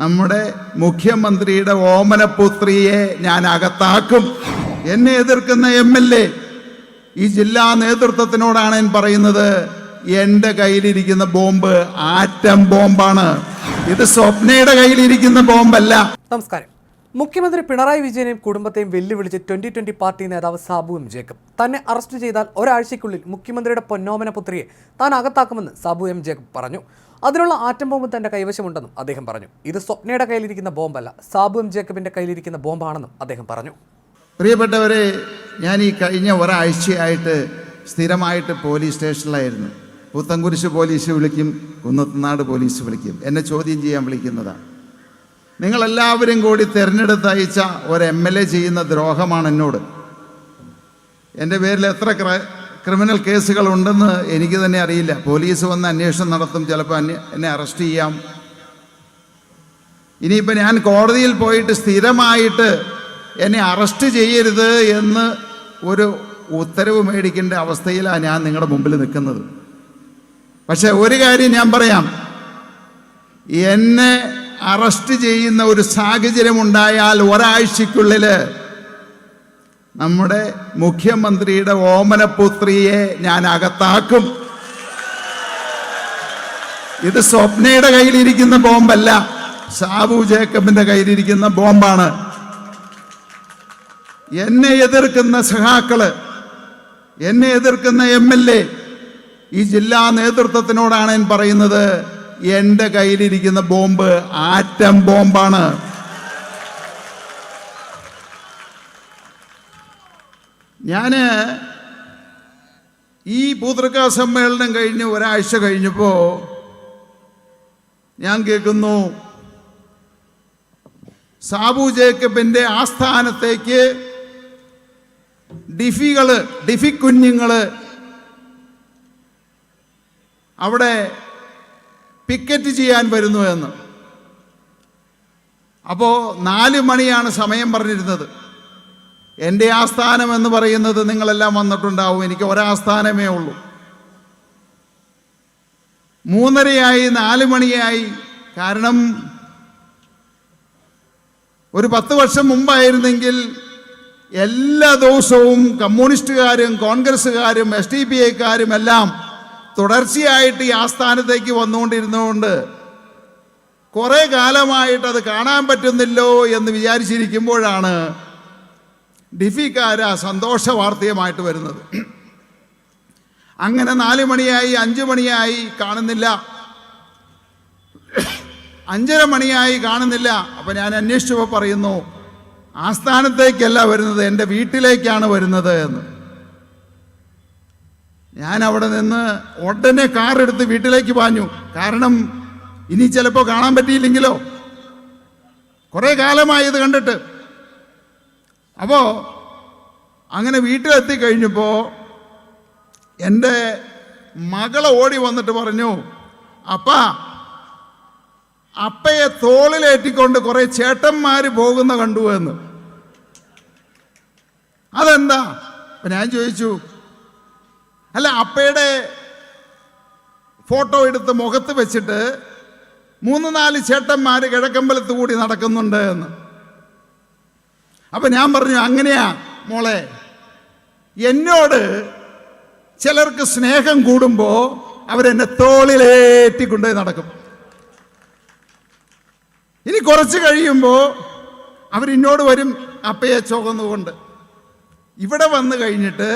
നമ്മുടെ മുഖ്യമന്ത്രിയുടെ ഓമനപുത്രിയെ ഞാൻ അകത്താക്കും. എന്നെ എതിർക്കുന്ന എം എൽ എ ഈ ജില്ലാ നേതൃത്വത്തിനോടാണ് ഞാൻ പറയുന്നത് എന്റെ കയ്യിലിരിക്കുന്ന ബോംബ് ആറ്റം ബോംബാണ്. ഇത് സ്വപ്നയുടെ കയ്യിലിരിക്കുന്ന ബോംബല്ല. നമസ്കാരം. മുഖ്യമന്ത്രി പിണറായി വിജയനെയും കുടുംബത്തെയും വെല്ലുവിളിച്ച് ട്വന്റി ട്വന്റി പാർട്ടി നേതാവ് സാബുവും ജേക്കബ്. തന്നെ അറസ്റ്റ് ചെയ്താൽ ഒരാഴ്ചയ്ക്കുള്ളിൽ മുഖ്യമന്ത്രിയുടെ പൊന്നോമന പുത്രിയെ താൻ അകത്താക്കുമെന്ന് സാബു എം ജേക്കബ് പറഞ്ഞു. അതിനുള്ള ആറ്റം ബോംബ് തന്റെ കൈവശമുണ്ടെന്നും അദ്ദേഹം പറഞ്ഞു. ഇത് സ്വപ്നയുടെ കയ്യിലിരിക്കുന്ന ബോംബല്ല സാബു എം ജേക്കബിന്റെ കയ്യിലിരിക്കുന്ന ബോംബാണെന്നും അദ്ദേഹം പറഞ്ഞു. പ്രിയപ്പെട്ടവരെ ഞാൻ ഈ കഴിഞ്ഞ ഒരാഴ്ചയായിട്ട് സ്ഥിരമായിട്ട് പോലീസ് സ്റ്റേഷനിലായിരുന്നു. പുത്തൻകുരിശ് പോലീസ് വിളിക്കും കുന്നത്തനാട് പോലീസ് വിളിക്കും. എന്നെ ചോദ്യം ചെയ്യാൻ വിളിക്കുന്നതാണ് നിങ്ങളെല്ലാവരും കൂടി തിരഞ്ഞെടുത്ത് അയച്ച ഒരു എം എൽ എ ചെയ്യുന്ന ദ്രോഹമാണ് എന്നോട്. എന്റെ പേരിൽ എത്ര ക്ര- ക്രിമിനൽ കേസുകൾ ഉണ്ടെന്ന് എനിക്ക് തന്നെ അറിയില്ല. പോലീസ് വന്ന് അന്വേഷണം നടത്തും ചിലപ്പോൾ അന്വേ- എന്നെ അറസ്റ്റ് ചെയ്യാം. ഇനിയിപ്പോൾ ഞാൻ കോടതിയിൽ പോയിട്ട് സ്ഥിരമായിട്ട് എന്നെ അറസ്റ്റ് ചെയ്യരുത് എന്ന് ഒരു ഉത്തരവ് മേടിക്കേണ്ട അവസ്ഥയിലാണ് ഞാൻ നിങ്ങളുടെ മുമ്പിൽ നിൽക്കുന്നത്. പക്ഷേ ഒരു കാര്യം ഞാൻ പറയാം. എന്നെ അറസ്റ്റ് ചെയ്യുന്ന ഒരു സാഹചര്യം ഉണ്ടായാൽ ഒരാഴ്ചക്കുള്ളിൽ നമ്മുടെ മുഖ്യമന്ത്രിയുടെ ഓമനപുത്രിയെ ഞാൻ അകത്താക്കും. ഇത് സ്വപ്നയുടെ കയ്യിലിരിക്കുന്ന ബോംബല്ല. സാബു ജേക്കബിന്റെ കയ്യിലിരിക്കുന്ന ബോംബാണ്. എന്നെ എതിർക്കുന്ന സഹാക്കൾ എന്നെ എതിർക്കുന്ന എം എൽ എ ഈ ജില്ലാ നേതൃത്വത്തിനോടാണ് ഞാൻ പറയുന്നത്. എന്റെ കയ്യിലിരിക്കുന്ന ബോംബ് ആറ്റം ബോംബാണ്. ഞാൻ ഈ പൂതൃക്കാ സമ്മേളനം കഴിഞ്ഞ് ഒരാഴ്ച കഴിഞ്ഞപ്പോൾ ഞാൻ കേൾക്കുന്നു സാബു ജേക്കബിന്റെ ആസ്ഥാനത്തേക്ക് ഡിഫികൾ ഡിഫി കുഞ്ഞുങ്ങൾ അവിടെ പിക്കറ്റ് ചെയ്യാൻ വരുന്നു എന്ന്. അപ്പോൾ നാല് മണിയാണ് സമയം പറഞ്ഞിരുന്നത്. എന്റെ ആസ്ഥാനം എന്ന് പറയുന്നത് നിങ്ങളെല്ലാം വന്നിട്ടുണ്ടാവും. എനിക്ക് ഒരാസ്ഥാനമേ ഉള്ളൂ. മൂന്നരയായി നാല് മണിയായി. കാരണം ഒരു പത്ത് വർഷം മുമ്പായിരുന്നെങ്കിൽ എല്ലാ ദിവസവും കമ്മ്യൂണിസ്റ്റുകാരും കോൺഗ്രസ്സുകാരും എസ് ഡി പി ഐക്കാരും എല്ലാം തുടർച്ചയായിട്ട് ഈ ആസ്ഥാനത്തേക്ക് വന്നുകൊണ്ടിരുന്നതുകൊണ്ട് കുറേ കാലമായിട്ട് അത് കാണാൻ പറ്റുന്നില്ലോ എന്ന് വിചാരിച്ചിരിക്കുമ്പോഴാണ് ഡിഫിക്കാര സന്തോഷ വാർത്തയുമായിട്ട് വരുന്നത്. അങ്ങനെ നാല് മണിയായി അഞ്ചു മണിയായി കാണുന്നില്ല. അഞ്ചര മണിയായി കാണുന്നില്ല. അപ്പം ഞാൻ അന്വേഷിച്ചപ്പോൾ പറയുന്നു ആസ്ഥാനത്തേക്കല്ല വരുന്നത് എന്റെ വീട്ടിലേക്കാണ് വരുന്നത് എന്ന്. ഞാൻ അവിടെ നിന്ന് ഉടനെ കാർ എടുത്ത് വീട്ടിലേക്ക് പാഞ്ഞു. കാരണം ഇനി ചിലപ്പോൾ കാണാൻ പറ്റിയില്ലെങ്കിലോ? കുറേ കാലമായി ഇത് കണ്ടിട്ട്. അപ്പോൾ അങ്ങനെ വീട്ടിലെത്തി കഴിഞ്ഞപ്പോൾ എന്റെ മകളെ ഓടി വന്നിട്ട് പറഞ്ഞു അപ്പ അപ്പയെ തോളിലേറ്റിക്കൊണ്ട് കുറെ ചേട്ടന്മാർ പോകുന്ന കണ്ടു എന്ന്. അതെന്താ? ഞാൻ ചോദിച്ചു അല്ല അപ്പയുടെ ഫോട്ടോ എടുത്ത് മുഖത്ത് വെച്ചിട്ട് മൂന്ന് നാല് ചേട്ടന്മാർ കിഴക്കമ്പലത്ത് കൂടി നടക്കുന്നുണ്ട് എന്ന്. അപ്പൊ ഞാൻ പറഞ്ഞു അങ്ങനെയാ മോളെ എന്നോട് ചിലർക്ക് സ്നേഹം കൂടുമ്പോൾ അവരെന്നെ തോളിലേറ്റി കൊണ്ടുപോയി നടക്കും. ഇനി കുറച്ച് കഴിയുമ്പോൾ അവരിന്നോട് വരും അപ്പയെ ചുവന്നുകൊണ്ട് ഇവിടെ വന്നു കഴിഞ്ഞിട്ട്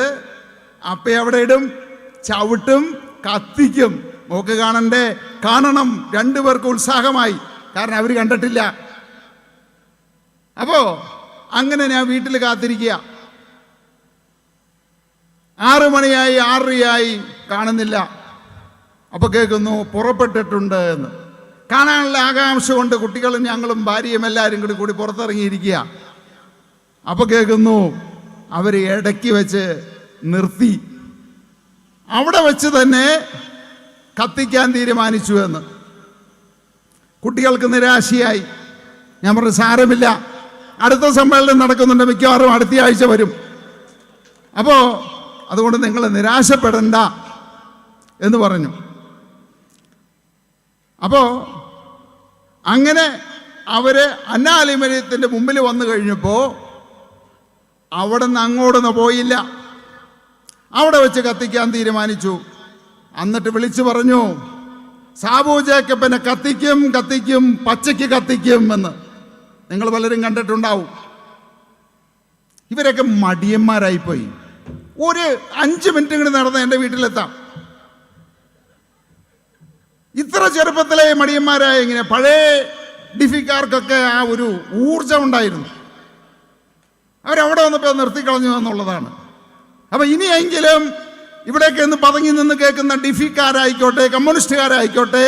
അപ്പയെ അവിടെ ഇടും ചവിട്ടും കത്തിക്കും. നോക്ക് കാണണ്ടേ? കാണണം. രണ്ടുപേർക്ക് ഉത്സാഹമായി. കാരണം അവർ കണ്ടിട്ടില്ല. അപ്പോ അങ്ങനെ ഞാൻ വീട്ടിൽ കാത്തിരിക്കുക. ആറു മണിയായി ആറരയായി കാണുന്നില്ല. അപ്പൊ കേൾക്കുന്നു പുറപ്പെട്ടിട്ടുണ്ട് എന്ന്. കാണാനുള്ള ആകാംക്ഷ കൊണ്ട് കുട്ടികളും ഞങ്ങളും ഭാര്യയും എല്ലാവരും കൂടി കൂടി പുറത്തിറങ്ങിയിരിക്കുക. അപ്പൊ കേൾക്കുന്നു അവർ ഇടയ്ക്ക് വെച്ച് നിർത്തി. അവിടെ വെച്ച് തന്നെ കത്തിക്കാൻ തീരുമാനിച്ചു എന്ന്. കുട്ടികൾക്ക് നിരാശയായി. ഞാൻ പറഞ്ഞു സാരമില്ല. അടുത്ത സമ്മേളനം നടക്കുന്നുണ്ട്. മിക്കവാറും അടുത്ത ആഴ്ച വരും. അപ്പോൾ അതുകൊണ്ട് നിങ്ങൾ നിരാശപ്പെടണ്ട എന്ന് പറഞ്ഞു. അപ്പോൾ അങ്ങനെ അവർ അന്നാലിമര്യത്തിന്റെ മുമ്പിൽ വന്നു കഴിഞ്ഞപ്പോൾ അവിടെ നിന്ന് അങ്ങോട്ടൊന്ന് പോയില്ല. അവിടെ വെച്ച് കത്തിക്കാൻ തീരുമാനിച്ചു. എന്നിട്ട് വിളിച്ചു പറഞ്ഞു സാബു ജേക്കബിനെ കത്തിക്കും കത്തിക്കും പച്ചയ്ക്ക് കത്തിക്കും എന്ന്. നിങ്ങൾ പലരും കണ്ടിട്ടുണ്ടാവും. ഇവരൊക്കെ മടിയന്മാരായിപ്പോയി. ഒരു അഞ്ച് മിനിറ്റ് കൂടി നടന്ന് എന്റെ വീട്ടിലെത്താം. ഇത്ര ചെറുപ്പത്തിലെ മടിയന്മാരായ ഇങ്ങനെ പഴയ ഡിഫിക്കാർക്കൊക്കെ ആ ഒരു ഊർജം ഉണ്ടായിരുന്നു. അവരവിടെ വന്നപ്പോൾ നിർത്തിക്കളഞ്ഞു എന്നുള്ളതാണ്. അപ്പൊ ഇനിയെങ്കിലും ഇവിടേക്ക് എന്ന് പതുങ്ങി നിന്ന് കേൾക്കുന്ന ഡിഫിക്കാരായിക്കോട്ടെ കമ്മ്യൂണിസ്റ്റുകാരായിക്കോട്ടെ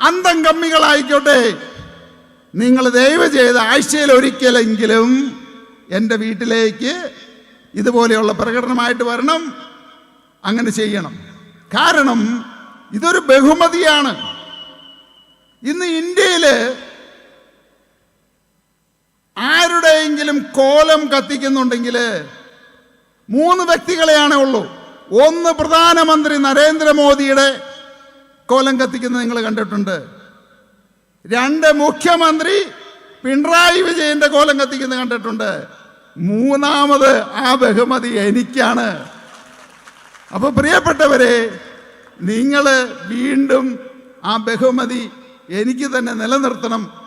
അന്തം കമ്മികളായിക്കോട്ടെ നിങ്ങൾ ദയവ് ചെയ്ത് ആഴ്ചയിൽ ഒരിക്കലെങ്കിലും എന്റെ വീട്ടിലേക്ക് ഇതുപോലെയുള്ള പ്രകടനമായിട്ട് വരണം അങ്ങനെ ചെയ്യണം. കാരണം ഇതൊരു ബഹുമതിയാണ്. ഇന്ന് ഇന്ത്യയിൽ ആരുടെയെങ്കിലും കോലം കത്തിക്കുന്നുണ്ടെങ്കിൽ മൂന്ന് വ്യക്തികളെയാണ് ഉള്ളൂ. ഒന്ന് പ്രധാനമന്ത്രി നരേന്ദ്രമോദിയുടെ കോലം കത്തിക്കുന്നത് നിങ്ങൾ കണ്ടിട്ടുണ്ട്. രണ്ട് മുഖ്യമന്ത്രി പിണറായി വിജയന്റെ കോലം കത്തിക്കുന്നത് കണ്ടിട്ടുണ്ട്. മൂന്നാമത് ആ ബഹുമതി എനിക്കാണ്. അപ്പോൾ പ്രിയപ്പെട്ടവരെ നിങ്ങൾ വീണ്ടും ആ ബഹുമതി എനിക്ക് തന്നെ നിലനിർത്തണം.